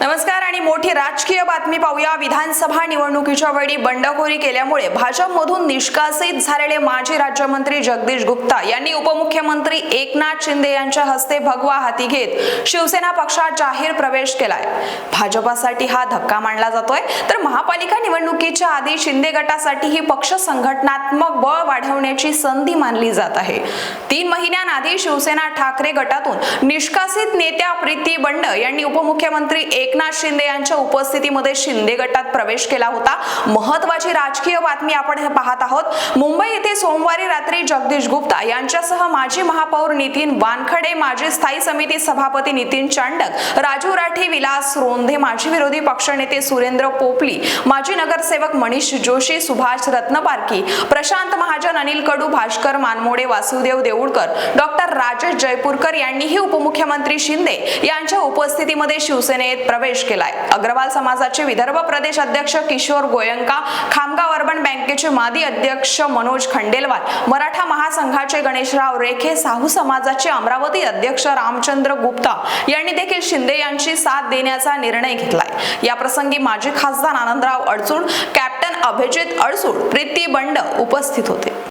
नमस्कार आणि मोठी राजकीय बातमी पाहूया. विधानसभा निवडणुकीच्या वेळी बंडखोरी केल्यामुळे भाजपमधून निष्कासित झालेले माजी राज्यमंत्री जगदीश गुप्ता यांनी उपमुख्यमंत्री एकनाथ शिंदे यांच्या हस्ते भगवा हाती घेत शिवसेना पक्षात जाहीर प्रवेश केलाय. भाजपासाठी हा धक्का मानला जातोय. तर महापालिका निवडणुकीच्या आधी शिंदे गटासाठी ही पक्ष संघटनात्मक बळ वाढवण्याची संधी मानली जात आहे. तीन महिन्यांआधी शिवसेना ठाकरे गटातून निष्कासित नेत्या प्रीती बंड यांनी उपमुख्यमंत्री एक एकनाथ शिंदे यांच्या उपस्थितीमध्ये शिंदे गटात प्रवेश केला होता. महत्वाची राजकीय बातमी आपण पाहत आहोत. मुंबई येथे सोमवारी रात्री जगदीश गुप्ता यांच्यासह माजी महापौर नितीन वानखडे माजी स्थायी समिती सभापती नितीन चांडक राजू राठी विलास रोंधे माजी विरोधी पक्षनेते सुरेंद्र पोपली माजी नगरसेवक मनीष जोशी सुभाष रत्नपारखी प्रशांत महाजन अनिल कडू भास्कर मानमोडे वासुदेव देऊळकर डॉक्टर राजेश जयपूरकर यांनीही उपमुख्यमंत्री शिंदे यांच्या उपस्थितीमध्ये शिवसेनेत प्रवेश केलाय. अग्रवाल समाजाचे विदर्भ प्रदेश अध्यक्ष किशोर गोयंका खामगाव अर्बन बँकेचे माजी अध्यक्ष मनोज खंडेलवाल मराठा महासंघाचे गणेशराव रेखे साहू समाजाचे अमरावती अध्यक्ष रामचंद्र गुप्ता यांनी देखील शिंदे यांची साथ देण्याचा निर्णय घेतलाय. या प्रसंगी माजी खासदार आनंदराव अडसूळ कॅप्टन अभिजित अडसूळ प्रीती बंड उपस्थित होते.